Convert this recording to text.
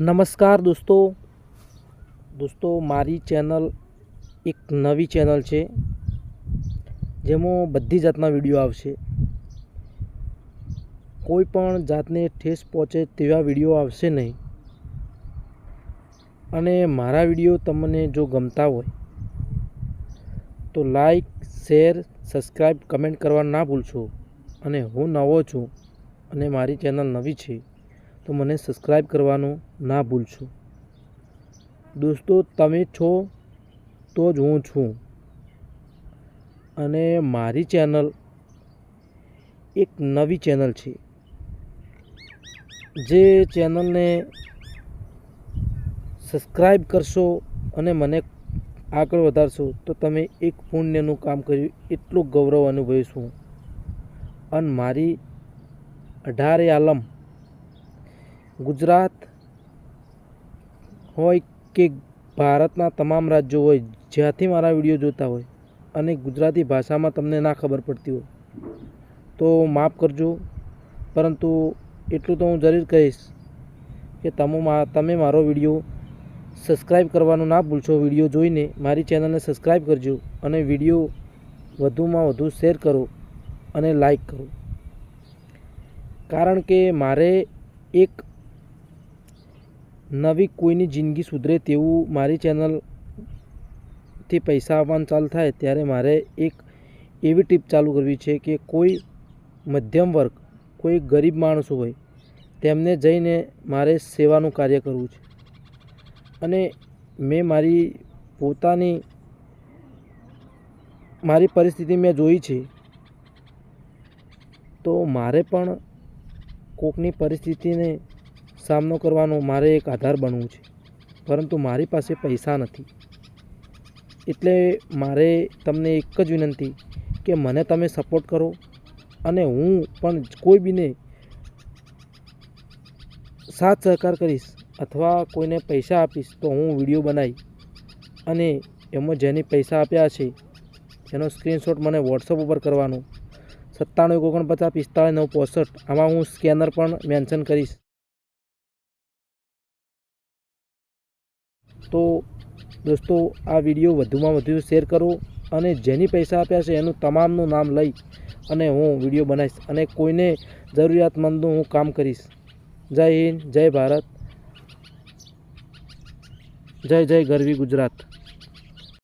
નમસ્કાર દોસ્તો. દોસ્તો, મારી ચેનલ એક નવી ચેનલ છે, જેમાં બધી જાતના વીડિયો આવશે. કોઈ પણ જાતને ઠેસ પહોંચે તેવા વીડિયો આવશે નહીં. અને મારા વીડિયો તમને જો ગમતા હોય, તો લાઈક, શેર, સબસ્ક્રાઈબ, કમેન્ટ કરવા ના ભૂલશો. અને હું નવો છું અને મારી ચેનલ નવી છે. તો મને સબસ્ક્રાઈબ કરવાનું ના ભૂલશો. દોસ્તો, તમે છો તો જ હું છું. અને મારી ચેનલ એક નવી ચેનલ છે. જે ચેનલને સબસ્ક્રાઈબ કરશો અને મને આગળ વધારશો, તો તમે એક પુણ્યનું કામ કર્યું, એટલું ગૌરવ અનુભવીશું. અને મારી અઢારે આલમ ગુજરાત હોય કે ભારતના તમામ રાજ્યો હોય, જ્યાંથી મારા વીડિયો જોતા હોય અને ગુજરાતી ભાષામાં તમને ના ખબર પડતી હોય, તો માફ કરજો. પરંતુ એટલું તો હું જરૂર કહીશ કે તમે તમે મારો વીડિયો સબસ્ક્રાઈબ કરવાનું ના ભૂલશો. વીડિયો જોઈને મારી ચેનલને સબસ્ક્રાઈબ કરજો અને વીડિયો વધુમાં વધુ શેર કરો અને લાઈક કરો. કારણ કે મારે એક નવી કોઈની જિંદગી સુધરે તેવું મારી ચેનલથી પૈસા આવવાનું ચાલુ થાય ત્યારે મારે એક એવી ટીપ ચાલુ કરવી છે કે કોઈ મધ્યમ વર્ગ, કોઈ ગરીબ માણસો હોય, તેમને જઈને મારે સેવાનું કાર્ય કરવું છે. અને મેં મારી પોતાની, મારી પરિસ્થિતિ મેં જોઈ છે, તો મારે પણ કોકની પરિસ્થિતિને સામનો કરવાનો મારે એક આધાર બનવું છે. પરંતુ મારી પાસે પૈસા નથી. એટલે મારે તમને એક જ વિનંતી કે મને તમે સપોર્ટ કરો અને હું પણ કોઈ બીને સાથ સહકાર કરીશ અથવા કોઈને પૈસા આપીશ તો હું વીડિયો બનાવી અને એમાં જેની પૈસા આપ્યા છે, એનો સ્ક્રીનશોટ મને વોટ્સઅપ ઉપર કરવાનો. સત્તાણું, ઓગણપચાસ, પિસ્તાળીસ નવ પોસઠ આમાં હું સ્કેનર પણ મેન્શન કરીશ. તો દોસ્તો, આ વીડિયો વધુમાં વધુ શેર કરો અને જેની પૈસા આપ્યા છે એનું તમામનું નામ લઈ અને હું વીડિયો બનાવીશ અને કોઈને જરૂરિયાતમંદનું હું કામ કરીશ. જય હિન્દ, જય ભારત, જય જય ગરવી ગુજરાત.